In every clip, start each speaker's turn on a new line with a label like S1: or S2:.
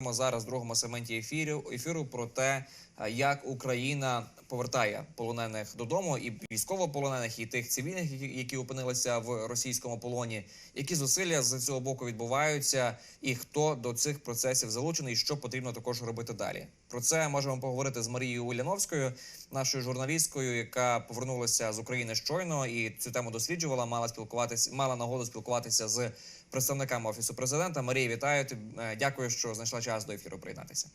S1: зараз в другому сегменті ефіру ефіру про те, е, як Україна повертає полонених додому, і військовополонених, і тих цивільних, які опинилися в російському полоні. Які зусилля з цього боку відбуваються, і хто до цих процесів залучений, і що потрібно також робити далі? Про це можемо поговорити з Марією Уляновською, нашою журналісткою, яка повернулася з України щойно і цю тему досліджувала. Мала спілкуватися, мала нагоду спілкуватися з представниками офісу президента. Марія, вітаю тебе. Дякую, що знайшла час до ефіру приєднатися.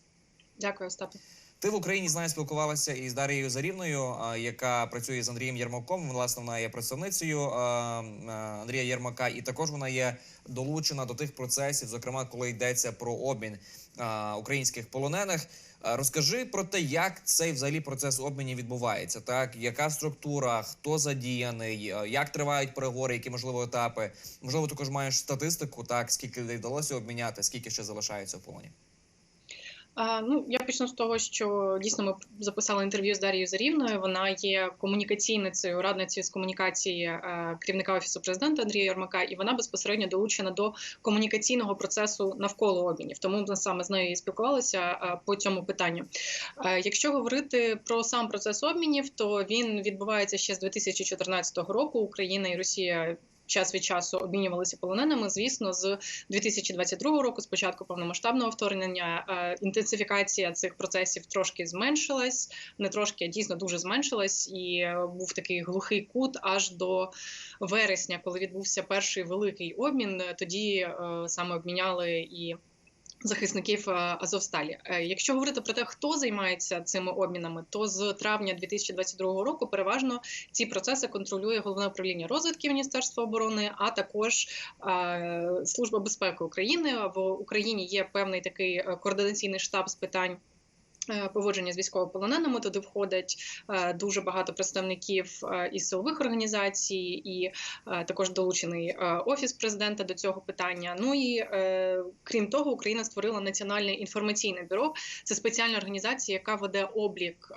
S2: Дякую, Остапе.
S1: Ти в Україні знаю, спілкувалася із Дарією Зарівною, яка працює з Андрієм Єрмаком. Власне, вона є представницею а, Андрія Єрмака, і також вона є долучена до тих процесів, зокрема, коли йдеться про обмін українських полонених. Розкажи про те, як цей взагалі процес обмінів відбувається, так яка структура, хто задіяний, як тривають переговори, які можливо етапи. Можливо, також маєш статистику, так скільки людей вдалося обміняти, скільки ще залишається в полоні.
S2: Ну я почну з того, що дійсно ми записали інтерв'ю з Дарією Зарівною. Вона є комунікаційницею, радницею з комунікації е, керівника офісу президента Андрія Ярмака, і вона безпосередньо долучена до комунікаційного процесу навколо обмінів. Тому ми саме з нею і спілкувалися е, по цьому питанню. Е, якщо говорити про сам процес обмінів, то він відбувається ще з 2014 року. Україна і Росія час від часу обмінювалися полоненими. Звісно, з 2022 року, з початку повномасштабного вторгнення, е, інтенсифікація цих процесів трошки зменшилась, не трошки а дійсно дуже зменшилась, і е, був такий глухий кут аж до вересня, коли відбувся перший великий обмін. Тоді е, саме обміняли і захисників е, Азовсталі. Е, якщо говорити про те, хто займається цими обмінами, то з травня 2022 року переважно ці процеси контролює головне управління розвитки Міністерства оборони, а також е, служба безпеки України. В Україні є певний такий координаційний штаб з питань. Е, поводження з військовополоненими туди входить е, дуже багато представників е, із силових організацій, і також долучений офіс президента до цього питання. Ну і крім того, Україна створила національне інформаційне бюро. Це спеціальна організація, яка веде облік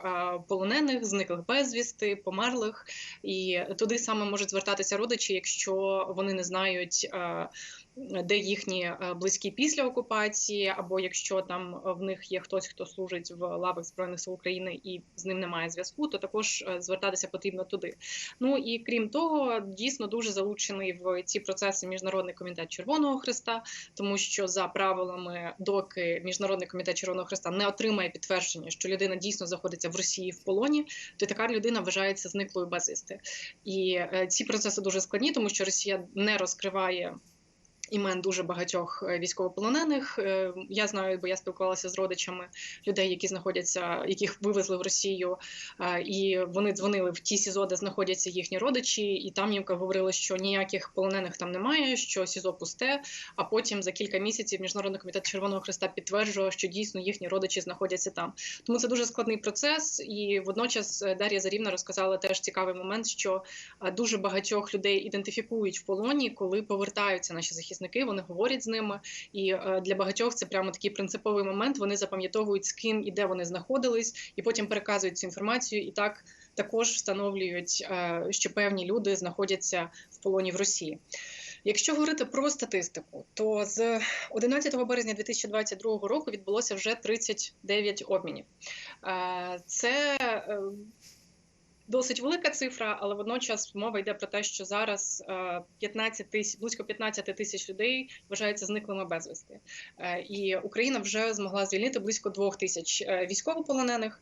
S2: полонених, зниклих безвісти, померлих, і туди саме можуть звертатися родичі, якщо вони не знають де їхні е, близькі після окупації, або якщо там в них є хтось, хто служить в лавах збройних сил України і з ним немає зв'язку, то також е, звертатися потрібно туди. Ну і крім того, дійсно дуже залучений в ці процеси міжнародний комітет Червоного Христа, тому що за правилами, доки міжнародний комітет Червоного Христа не отримає підтвердження, що людина дійсно знаходиться в Росії в полоні, то така людина вважається зниклою безвісти. І е, ці процеси дуже складні, тому що Росія не розкриває. Імен дуже багатьох е, військовополонених. Е, я знаю, бо я спілкувалася з родичами людей, які знаходяться, яких вивезли в Росію, е, і вони дзвонили в ті СІЗО, де знаходяться їхні родичі, і там їм говорили, що ніяких полонених там немає, що СІЗО пусте. А потім за кілька місяців міжнародний комітет Червоного Христа підтверджував, що дійсно їхні родичі знаходяться там. Тому це дуже складний процес. І водночас Дар'я Зарівна розказала теж цікавий момент, що дуже багатьох людей ідентифікують в полоні, коли повертаються наші захисники захисники, вони говорять з ними, і е, для багатьох це прямо такий принциповий момент. Вони запам'ятовують з ким і де вони знаходились, і потім переказують цю інформацію. І так також встановлюють, е, що певні люди знаходяться в полоні в Росії. Якщо говорити про статистику, то з 11 березня 2022 року відбулося вже 39 обмінів. Е, це досить велика цифра, але водночас мова йде про те, що зараз 15 е, тисяч близько 15 тисяч людей вважаються зниклими безвісти, е, і Україна вже змогла звільнити близько 2 тисяч е, військовополонених,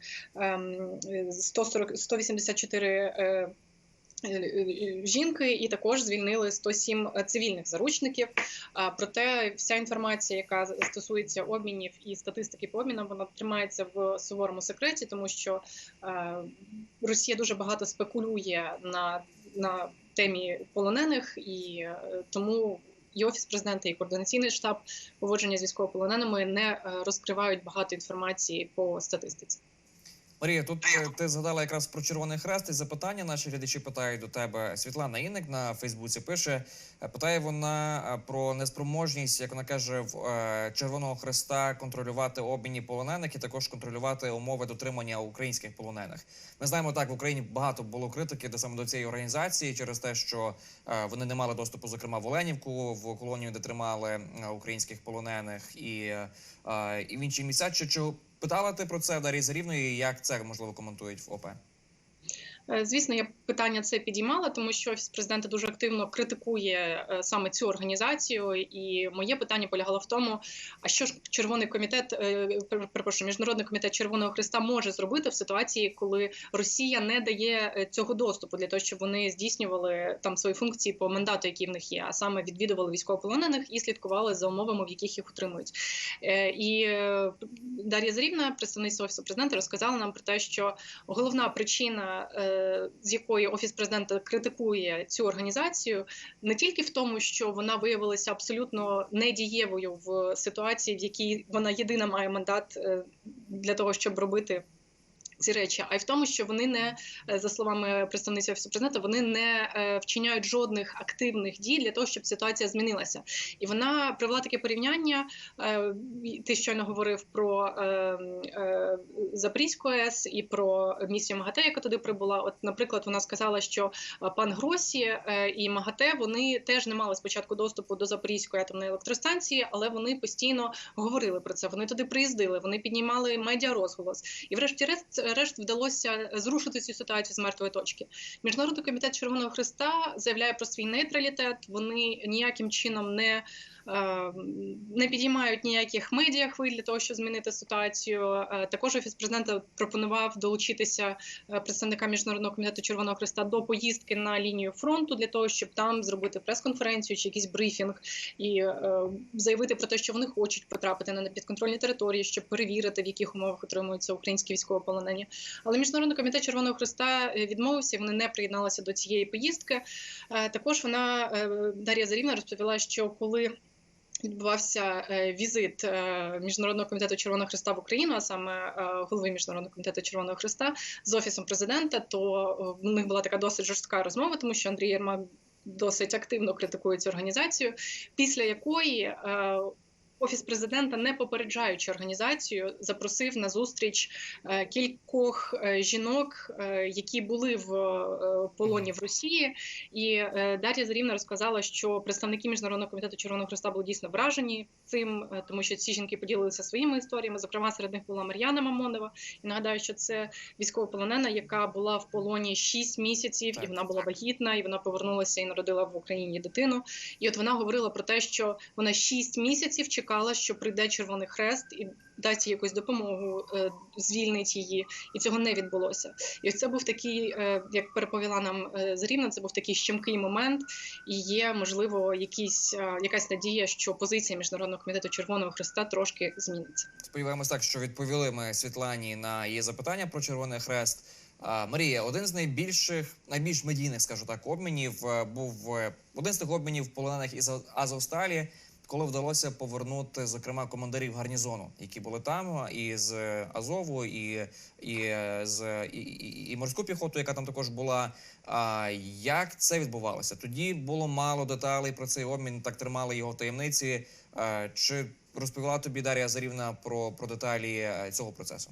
S2: 140, ем, 184 жінки, і також звільнили 107 цивільних заручників. Проте вся інформація, яка стосується обмінів і статистики по обмінам, вона тримається в суворому секреті, тому що Росія дуже багато спекулює на, на темі полонених і е, тому. І офіс президента, і координаційний штаб поводження з військовополоненими не е, розкривають багато інформації по статистиці.
S1: Марія, тут е, ти згадала якраз про Червоний Хрест і запитання. Наші глядачі питають до тебе. Світлана Інник на Фейсбуці пише. е, Питає вона е, про неспроможність, як вона каже, Червоного Хреста контролювати обміні полонених і також контролювати умови дотримання українських полонених. Ми знаємо так, в Україні багато було критики до саме до цієї організації через те, що вони не мали доступу, зокрема в Оленівку, в колонію, де тримали українських полонених, і, і в інші місця. Чи питала ти про це дарі Зарівної? Як це можливо коментують в ОП?
S2: Е, Звісно, я питання це підіймала, тому що офіс президента дуже активно критикує е, саме цю організацію. І моє питання полягало в тому: а що ж червоний комітет, е, перепрошую, міжнародний комітет Червоного Христа може зробити в ситуації, коли Росія не дає цього доступу для того, щоб вони здійснювали там свої функції по мандату, який в них є, а саме відвідували військовополонених і слідкували за умовами, в яких їх утримують. І Дар'я Зарівна, представниця офісу президента, розказала нам про те, що головна причина, з якої офіс президента критикує цю організацію, не тільки в тому, що вона виявилася абсолютно недієвою в ситуації, в якій вона єдина має мандат е, для того, щоб робити. Ці речі, а й в тому, що вони не е, за словами представниці офісу президента, вони не е, вчиняють жодних активних дій для того, щоб ситуація змінилася. І вона привела таке порівняння. е, Ти щойно говорив про Запорізьку АЕС і про місію МАГАТЕ, яка туди прибула. От, наприклад, вона сказала, що пан Гросі і МАГАТЕ вони теж не мали спочатку доступу до Запорізької атомної електростанції, але вони постійно говорили про це. Вони туди приїздили, вони піднімали медіарозголос. І, врешті-решт, решт вдалося зрушити цю ситуацію з мертвої точки. Міжнародний комітет Червоного Христа заявляє про свій нейтралітет. Вони ніяким чином не не підіймають ніяких медіа хвиль для того, щоб змінити ситуацію. Е, Також офіс президента пропонував долучитися е, представникам міжнародного комітету Червоного Христа до поїздки на лінію фронту для того, щоб там зробити прес-конференцію чи якийсь брифінг і е, заявити про те, що вони хочуть потрапити на підконтрольні території, щоб перевірити, в яких умовах отримуються українські військовополонені. Але міжнародний комітет Червоного Христа відмовився. Вони не приєдналися до цієї поїздки. Також вона Дар'я Зарівна розповіла, що коли відбувався е, візит е, міжнародного комітету Червоного Христа в Україну, а саме е, голови міжнародного комітету Червоного Христа з офісом президента, то в них була така досить жорстка розмова, тому що Андрій Єрмак досить активно критикує цю організацію, після якої Офіс президента, не попереджаючи організацію, запросив на зустріч е, кількох е, жінок, е, які були в полоні в Росії. І Дар'я Зарівна розказала, що представники міжнародного комітету Червоного Христа були дійсно вражені цим, тому що ці жінки поділилися своїми історіями. Зокрема, серед них була Мар'яна Мамонова. І нагадаю, що це військовополонена, яка була в полоні 6 місяців, і вона була вагітна, і вона повернулася і народила в Україні дитину. І от вона говорила про те, що вона 6 місяців чекала, що прийде Червоний Хрест і дасть якусь допомогу, е, звільнить її, і цього не відбулося. І це був такий, е, як переповіла нам е, Зарівна, це був такий щемкий момент, і є можливо якісь якась надія, що позиція міжнародного комітету Червоного Хреста трошки зміниться.
S1: Сподіваємось так, що відповіли ми Світлані на її запитання про Червоний Хрест. Марія, один з найбільших, найбільш медійних, скажу так, обмінів був один з тих обмінів полонених із Азовсталі, коли вдалося повернути, зокрема, командирів гарнізону, які були там, і з Азову, і, і е, з і, і, і морську піхоту, яка там також була. А як це відбувалося? Тоді було мало деталей про цей обмін, так тримали його в таємниці. Е, Чи розповіла тобі Дар'я Зарівна про, про деталі е, цього процесу?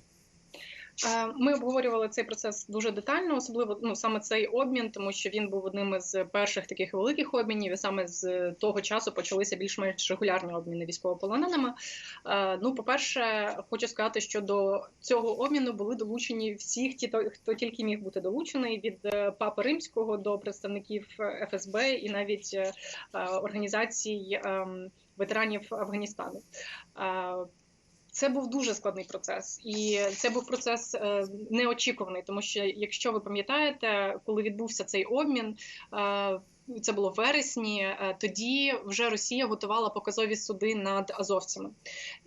S2: Е, Ми обговорювали цей процес дуже детально, особливо ну саме цей обмін, тому що він був одним із перших таких великих обмінів, і саме з того часу почалися більш-менш регулярні обміни військовополоненими. Е, Ну, по-перше, хочу сказати, що до цього обміну були долучені всі, ті, хто тільки міг бути долучений від е, папи римського до представників ФСБ і навіть організацій ем, ветеранів Афганістану. Це був дуже складний процес, і це був процес е, неочікуваний, тому що, якщо ви пам'ятаєте, коли відбувся цей обмін, е, це було в вересні. е, Тоді вже Росія готувала показові суди над азовцями.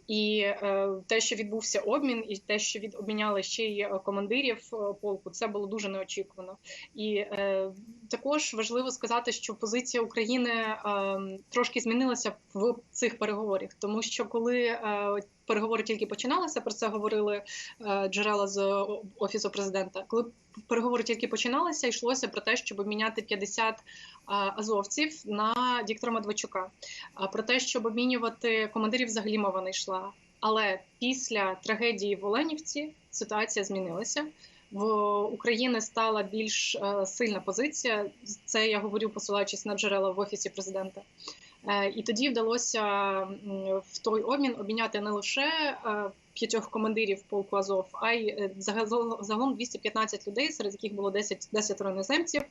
S2: І те, що відбувся обмін, і те, що від обміняли ще й командирів полку, це було дуже неочікувано. І також важливо сказати, що позиція України е, трошки змінилася в цих переговорах, тому що коли переговори тільки починалися. Про це говорили е, джерела з офісу президента. Коли переговори тільки починалися, йшлося про те, щоб обміняти 50 азовців на Віктора Медведчука. Про те, щоб обмінювати командирів, взагалі мова не йшла. Але після трагедії в Оленівці ситуація змінилася. В України стала більш е, сильна позиція. Це я говорю, посилаючись на джерела в офісі президента. Е, І тоді вдалося в той обмін обміняти не лише е, п'ятьох командирів полку Азов, а й е, загалом 215 людей, серед яких було 10, 10 іноземців.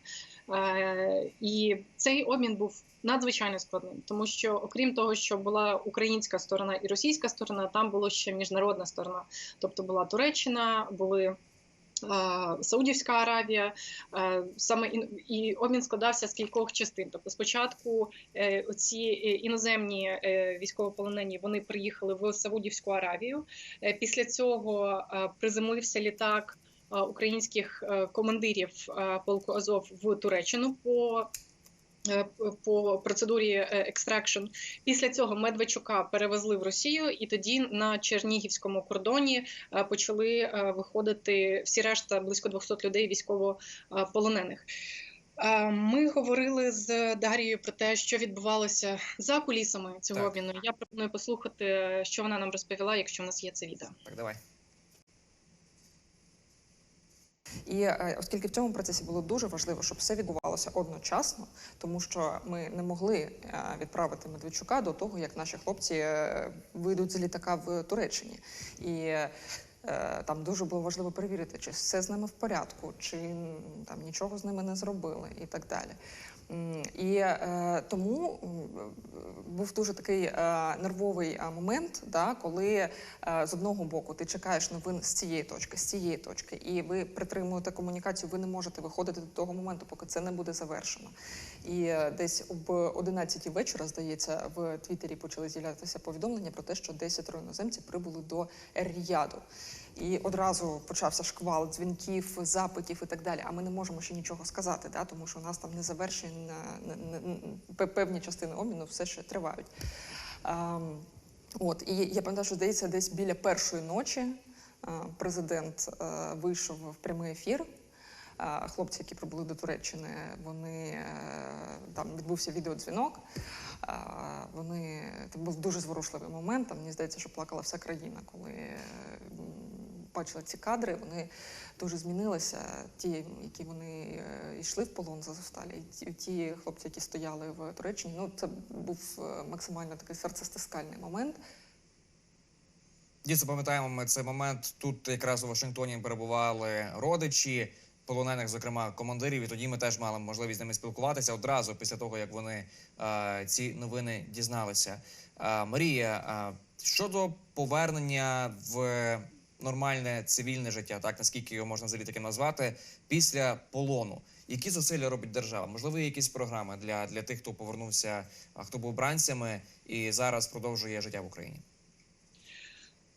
S2: І цей обмін був надзвичайно складним, тому що, окрім того, що була українська сторона і російська сторона, там була ще міжнародна сторона. Тобто була Туреччина, були Саудівська Аравія, е, саме і обмін складався з кількох частин. Тобто, спочатку е, ці іноземні е, військовополонені вони приїхали в Саудівську Аравію. Після цього приземлився літак українських командирів полку Азов в Туреччину по по процедурі е, екстракшн. Після цього Медведчука перевезли в Росію, і тоді на Чернігівському кордоні е, почали е, виходити всі решта близько 200 людей військовополонених. Е, Ми говорили з Дарією про те, що відбувалося за кулісами цього обміну. Я пропоную послухати, що вона нам розповіла, якщо в нас є це відео.
S1: Так, давай.
S3: І е, оскільки в цьому процесі було дуже важливо, щоб все відбувалося одночасно, тому що ми не могли е, відправити Медведчука до того, як наші хлопці е, вийдуть з літака в Туреччині. І там дуже було важливо перевірити, чи все з ними в порядку, чи там нічого з ними не зробили, і так далі. І е, тому був дуже такий е, нервовий е, момент, да, коли е, з одного боку ти чекаєш новин з цієї точки, з цієї точки, і ви притримуєте комунікацію, ви не можете виходити до того моменту, поки це не буде завершено. І е, десь об 11 вечора, здається, в Твіттері почали з'являтися повідомлення про те, що 10 іноземців прибули до Ер-Ріяду. І одразу почався шквал дзвінків, запитів і так далі. А ми не можемо ще нічого сказати, да, тому що у нас там не завершені певні частини обміну все ще тривають. Ем, От і я пам'ятаю, що здається, десь біля першої ночі президент е, вийшов в прямий ефір. Хлопці, які прибули до Туреччини, вони е, там відбувся відеодзвінок. Вони це був дуже зворушливий момент. Там мені здається, що плакала вся країна, коли бачила ці кадри. Вони дуже змінилися. Ті, які вони е, йшли в полон з Азовсталі, і ті, ті хлопці, які стояли в Туреччині. Ну це був е, максимально такий серцестискальний момент.
S1: Дійсно, пам'ятаємо ми цей момент. Тут якраз у Вашингтоні перебували родичі полонених, зокрема командирів. І тоді ми теж мали можливість з ними спілкуватися одразу після того, як вони е, ці новини дізналися. Е, Марія, е, щодо повернення в нормальне цивільне життя, так наскільки його можна взагалі таким назвати, після полону. Які зусилля робить держава? Можливо, є якісь програми для, для тих, хто повернувся, а хто був бранцями і зараз продовжує життя в Україні?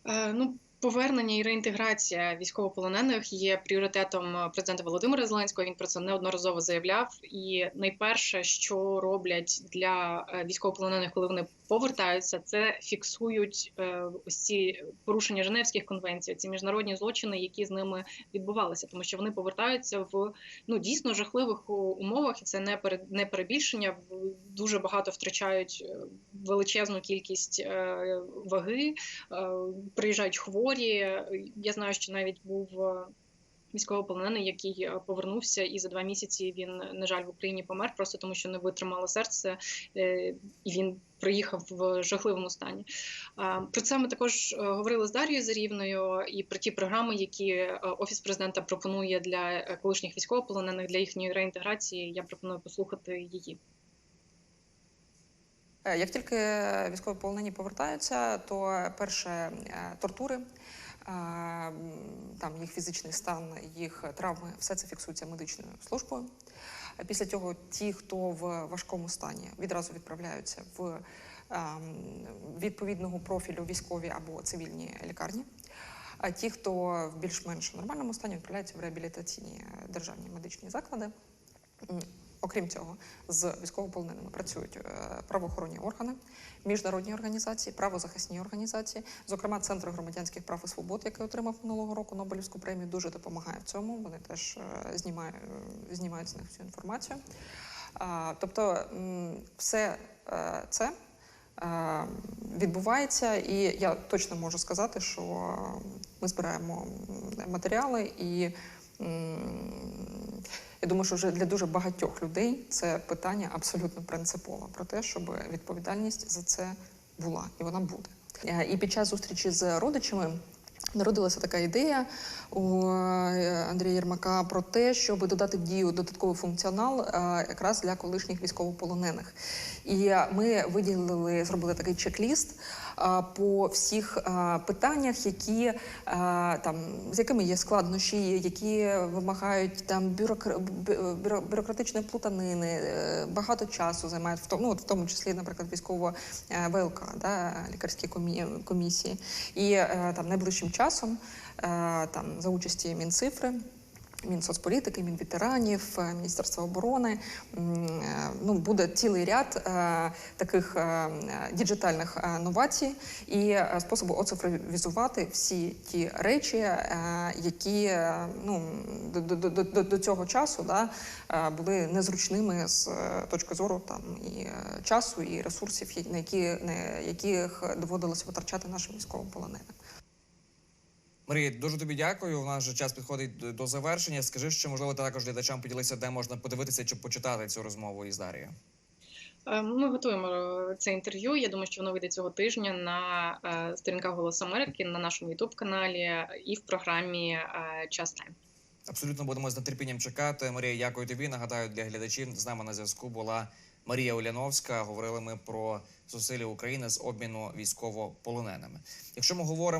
S2: Е, Ну, повернення і реінтеграція військовополонених є пріоритетом е, президента Володимира Зеленського. Він про це неодноразово заявляв. І найперше, що роблять для е, військовополонених, коли вони повертаються, це фіксують е, ось ці порушення Женевських конвенцій, ці міжнародні злочини, які з ними відбувалися, тому що вони повертаються в ну дійсно жахливих умовах, і це не перебільшення. Дуже багато втрачають величезну кількість е, ваги, е, приїжджають хворі. Я знаю, що навіть був е, військовополонений, який повернувся, і за два місяці він, на жаль, в Україні помер, просто тому що не витримало серце, і він приїхав в жахливому стані. Про це ми також говорили з Дар'єю Зарівною і про ті програми, які офіс президента пропонує для колишніх військовополонених для їхньої реінтеграції. Я пропоную послухати її.
S3: Е, Як тільки військовополонені повертаються, то перше е, тортури, е, там їх фізичний стан, їх травми, все це фіксується медичною службою. Після цього ті, хто в важкому стані, відразу відправляються в ем, відповідного профілю військові або цивільні лікарні. А ті, хто в більш-менш нормальному стані, відправляються в реабілітаційні державні медичні заклади. Окрім цього, з військовополоненими працюють е, правоохоронні органи, міжнародні організації, правозахисні організації, зокрема Центр громадянських прав і свобод, який отримав минулого року Нобелівську премію, дуже допомагає в цьому. Вони теж е, знімають, е, знімають з них всю інформацію. Тобто, все це відбувається, і я точно можу сказати, що ми збираємо матеріали і. Я думаю, що вже для дуже багатьох людей це питання абсолютно принципове про те, щоб відповідальність за це була і вона буде. Е, І під час зустрічі з родичами народилася така ідея у е, Андрія Єрмака про те, щоб додати в дію додатковий функціонал е, якраз для колишніх військовополонених. І ми виділили, зробили такий чек-ліст по всіх питаннях, які там з якими є складнощі, які вимагають там бюрокра... бю- бюро- бюрократичної плутанини, е, багато часу займають в тому, ну, в тому числі, наприклад, військово е, ВЛК, да, лікарські комісії. І е, там найближчим часом там за участі Мінцифри. Мінсоцполітики, Мінветеранів, е, Міністерства оборони е, ну буде цілий ряд е, таких діджитальних новацій і способу оцифровізувати всі ті речі, які ну до, до, до, до, цього часу да, були незручними з точки зору там і часу, і ресурсів, на які на яких доводилось витрачати нашим військовополоненим.
S1: Марія, дуже тобі дякую. У нас вже час підходить до- завершення. Скажи, що можливо ти також глядачам поділися, де можна подивитися чи почитати цю розмову із Дарією.
S2: Е, Ми готуємо е, це інтерв'ю. Я думаю, що воно вийде цього тижня на е, сторінках Голос Америки, на нашому Ютуб каналі і в програмі Час Тайм.
S1: Абсолютно будемо з нетерпінням чекати. Марія, дякую тобі. Нагадаю для глядачів з нами на зв'язку була Марія Уляновська. Говорили ми про зусилля України з обміну військовополоненими. Якщо ми говоримо.